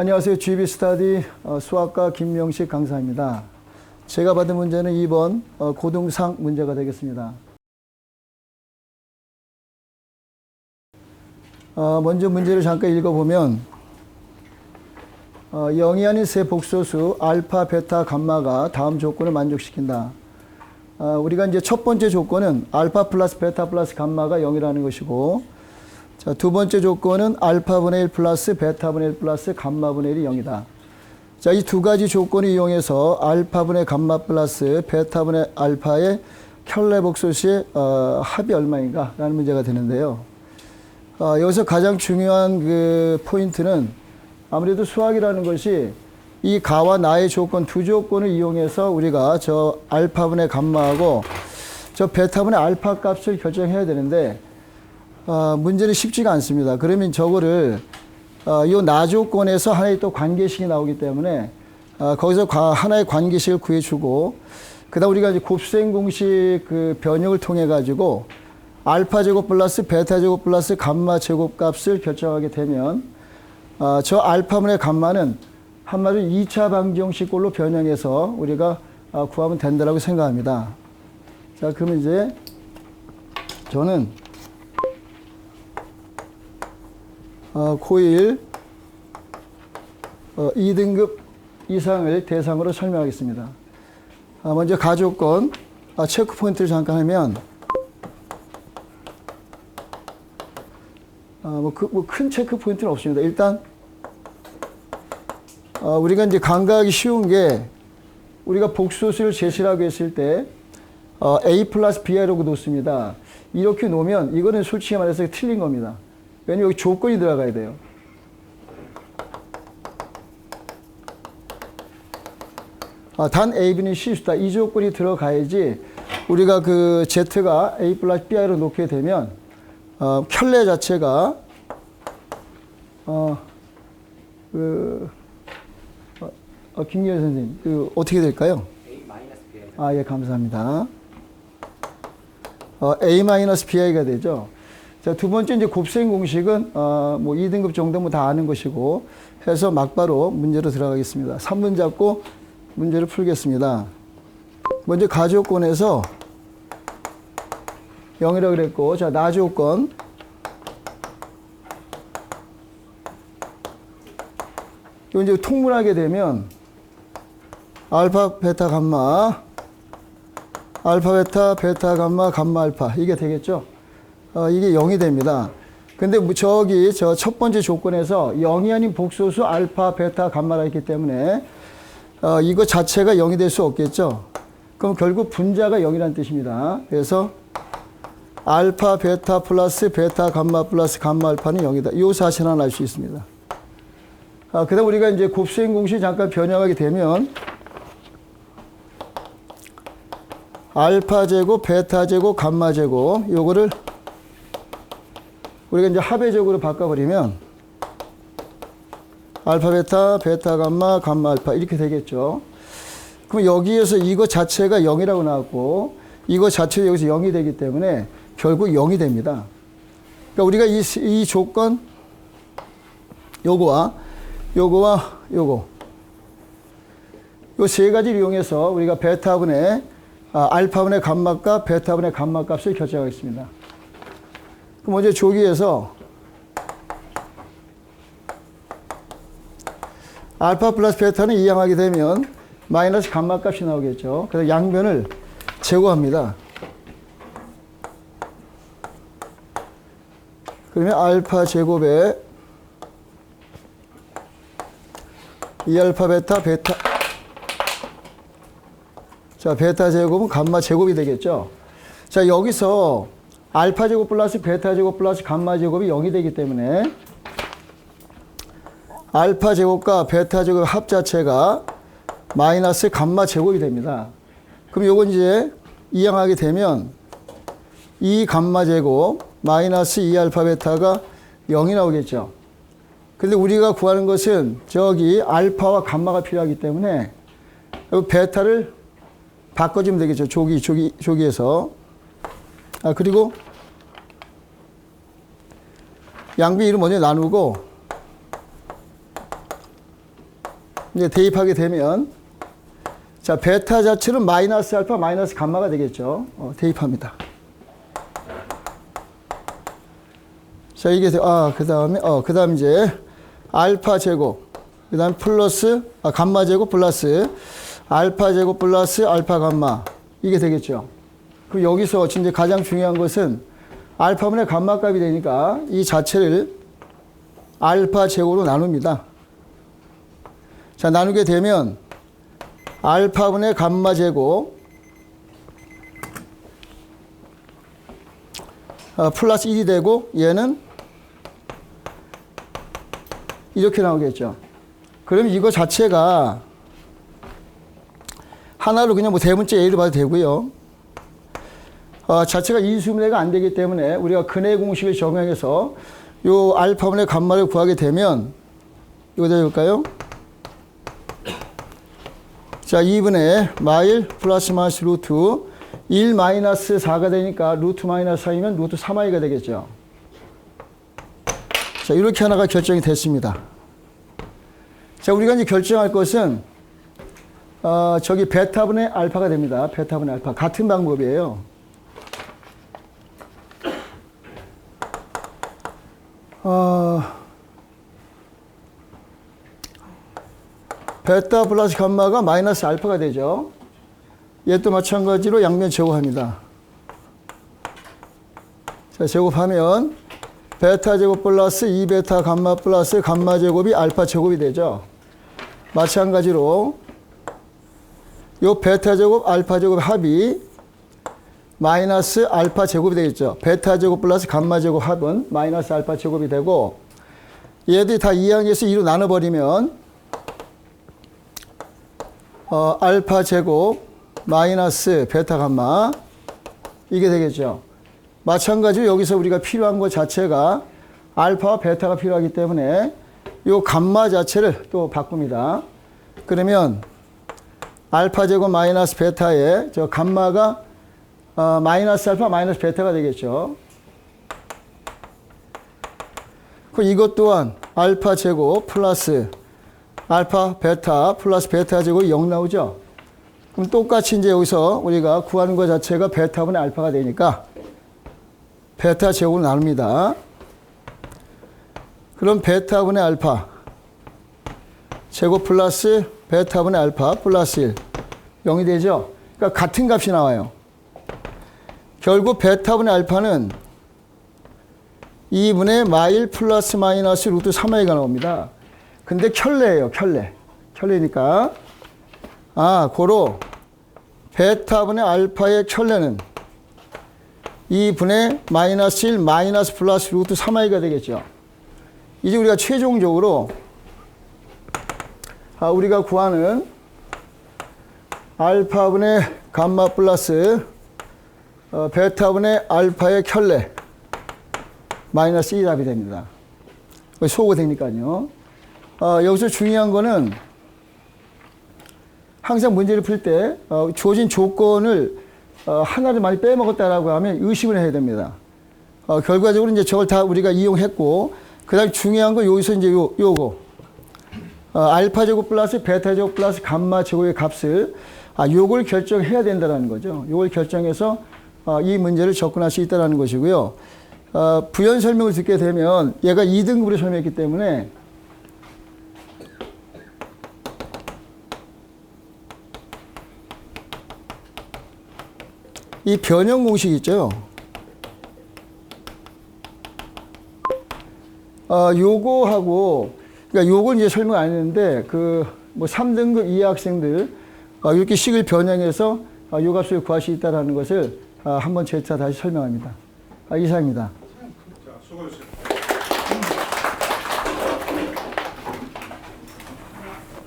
안녕하세요. GB 스타디 어, 수학과 김명식 강사입니다. 제가 받은 문제는 2번 어, 고등상 문제가 되겠습니다. 어, 먼저 문제를 잠깐 읽어보면 어, 0이 아닌 세 복소수 알파, 베타, 감마가 다음 조건을 만족시킨다. 어, 우리가 이제 첫 번째 조건은 알파 플러스 베타 플러스 감마가 0이라는 것이고 자, 두 번째 조건은 알파분의 1 플러스 베타분의 1 플러스 감마분의 1이 0이다. 자, 이 두 가지 조건을 이용해서 알파분의 감마 플러스 베타분의 알파의 켤레 복소시의 어, 합이 얼마인가? 라는 문제가 되는데요. 어, 여기서 가장 중요한 그 포인트는 아무래도 수학이라는 것이 이 가와 나의 조건 두 조건을 이용해서 우리가 저 알파분의 감마하고 저 베타분의 알파 값을 결정해야 되는데 어, 문제는 쉽지가 않습니다. 그러면 저거를 어, 이 나조건에서 하나의 또 관계식이 나오기 때문에 어, 거기서 과, 하나의 관계식을 구해주고 그다음 우리가 이제 곱셈 공식 그 변형을 통해 가지고 알파 제곱 플러스 베타 제곱 플러스 감마 제곱 값을 결정하게 되면 어, 저 알파분의 감마는 한마디로 2차 방정식꼴로 변형해서 우리가 어, 구하면 된다라고 생각합니다. 자, 그러면 이제 저는 어, 고1 어, 2등급 이상을 대상으로 설명하겠습니다. 아, 먼저 가조건 아, 체크 포인트를 잠깐 하면 아, 뭐큰 뭐큰 체크 포인트는 없습니다. 일단 어, 우리가 이제 간과하기 쉬운 게 우리가 복수수를 제시하고 했을 때 어, A 플러스 B이라고 놓습니다. 이렇게 놓으면 이거는 솔직히 말해서 틀린 겁니다. 왜냐면 여기 조건이 들어가야 돼요. 아, 단 A, B는 실수다. 이 조건이 들어가야지 우리가 그 Z가 A 플러스 B로 놓게 되면 어, 켤레 자체가 어, 그 어, 어, 김기현 선생님 그 어떻게 될까요? 아, 예, 감사합니다. 어, A-BI가 되죠. 자, 두 번째 이제 곱셈 공식은 어, 뭐 2등급 정도면 다 아는 것이고 해서 막바로 문제로 들어가겠습니다. 3문 잡고 문제를 풀겠습니다. 먼저 가조건에서 0이라고 그랬고 자, 나조건 이거 이제 통분하게 되면 알파, 베타, 감마 알파, 베타, 베타, 감마, 감마, 알파 이게 되겠죠? 어, 이게 0이 됩니다. 근데 뭐 저기 저 첫 번째 조건에서 0이 아닌 복소수 알파, 베타, 감마가 있기 때문에 어, 이거 자체가 0이 될 수 없겠죠. 그럼 결국 분자가 0이라는 뜻입니다. 그래서 알파, 베타 플러스 베타, 감마 플러스 감마 알파는 0이다. 이 사실 하나 알 수 있습니다. 아, 그 다음 우리가 이제 곱셈 공식 잠깐 변형하게 되면 알파 제곱, 베타 제곱, 감마 제곱 요거를 우리가 이제 합의적으로 바꿔버리면 알파, 베타, 베타, 감마, 감마, 알파 이렇게 되겠죠. 그럼 여기에서 이거 자체가 0이라고 나왔고 이거 자체가 여기서 0이 되기 때문에 결국 0이 됩니다. 그러니까 우리가 이, 이 조건 요거와 요거와 요거 요 세 가지를 이용해서 우리가 베타분의 아, 알파분의 감마값, 베타분의 감마값을 결정하겠습니다. 그럼 먼저 조기에서 알파 플러스 베타는 이항하게 되면 마이너스 감마 값이 나오겠죠. 그래서 양변을 제거합니다. 그러면 알파 제곱에 2알파 베타 베타 자 베타 제곱은 감마 제곱이 되겠죠. 자 여기서 알파 제곱 플러스 베타 제곱 플러스 감마 제곱이 0이 되기 때문에 알파 제곱과 베타 제곱 합 자체가 마이너스 감마 제곱이 됩니다. 그럼 요건 이제 이항하게 되면 2 감마 제곱 마이너스 2 알파 베타가 0이 나오겠죠. 근데 우리가 구하는 것은 저기 알파와 감마가 필요하기 때문에 요 베타를 바꿔주면 되겠죠. 조기, 조기, 조기에서. 아, 그리고 양비 1을 먼저 나누고 이제 대입하게 되면 자 베타 자체는 마이너스 알파 마이너스 감마가 되겠죠. 어, 대입합니다. 자 이게 아그 다음에 어그 다음 이제 알파 제곱 그 다음 플러스 아 감마 제곱 플러스 알파 제곱 플러스 알파 감마 이게 되겠죠. 그럼 여기서 이제 가장 중요한 것은 알파분의 감마 값이 되니까 이 자체를 알파 제곱으로 나눕니다. 자 나누게 되면 알파분의 감마 제곱 아, 플러스 1이 되고 얘는 이렇게 나오겠죠. 그럼 이거 자체가 하나로 그냥 뭐 대문자 A로 봐도 되고요. 어, 자체가 이수분해가 안 되기 때문에 우리가 근해 공식을 적용해서 요 알파분의 감마를 구하게 되면 이거 해볼까요? 자, 2분의 마일 플러스 마이너스 루트 1 마이너스 4가 되니까 루트 마이너스 4이면 루트 3i가 되겠죠. 자, 이렇게 하나가 결정이 됐습니다. 자, 우리가 이제 결정할 것은 어, 저기 베타분의 알파가 됩니다. 베타분의 알파. 같은 방법이에요. 어, 베타 플러스 감마가 마이너스 알파가 되죠. 얘도 마찬가지로 양면 제곱합니다. 자, 제곱하면 베타 제곱 플러스 2베타 감마 플러스 감마 제곱이 알파 제곱이 되죠. 마찬가지로 요 베타 제곱 알파 제곱 합이 마이너스 알파 제곱이 되겠죠. 베타 제곱 플러스 감마 제곱 합은 마이너스 알파 제곱이 되고 얘들이 다 이항에서 2로 나눠버리면 어, 알파 제곱 마이너스 베타 감마 이게 되겠죠. 마찬가지로 여기서 우리가 필요한 것 자체가 알파와 베타가 필요하기 때문에 요 감마 자체를 또 바꿉니다. 그러면 알파 제곱 마이너스 베타에 저 감마가 어, 마이너스 알파 마이너스 베타가 되겠죠. 그 이것 또한 알파 제곱 플러스 알파 베타 플러스 베타 제곱이 0 나오죠. 그럼 똑같이 이제 여기서 우리가 구하는 것 자체가 베타분의 알파가 되니까 베타 제곱을 나눕니다. 그럼 베타분의 알파 제곱 플러스 베타분의 알파 플러스 1 0이 되죠. 그러니까 같은 값이 나와요. 결국 베타분의 알파는 2분의 마일 플러스 마이너스 루트 3i가 나옵니다. 근데 켤레예요, 켤레. 켤레니까 아, 고로 베타분의 알파의 켤레는 2분의 마이너스 1 마이너스 플러스 루트 3i가 되겠죠. 이제 우리가 최종적으로 아, 우리가 구하는 알파분의 감마 플러스 어, 베타분의 알파의 켤레 마이너스 1답이 됩니다. 소가 되니까요. 어, 여기서 중요한 거는 항상 문제를 풀때 어, 주어진 조건을 어, 하나를 많이 빼먹었다라고 하면 의심을 해야 됩니다. 어, 결과적으로 이제 저걸 다 우리가 이용했고 그다음 중요한 거 여기서 이제 요 요거 어, 알파 제곱 플러스 베타 제곱 플러스 감마 제곱의 값을 아 요걸 결정해야 된다는 거죠. 요걸 결정해서 어, 이 문제를 접근할 수 있다는 것이고요. 어, 부연 설명을 듣게 되면 얘가 2등급으로 설명했기 때문에 이 변형 공식 있죠. 어, 요거하고, 그러니까 요걸 이제 설명 안 했는데, 그, 뭐 3등급 이하 학생들, 어, 이렇게 식을 변형해서 어, 요 값을 구할 수 있다는 것을 어, 한 번 재차 다시 설명합니다. 아, 이상입니다.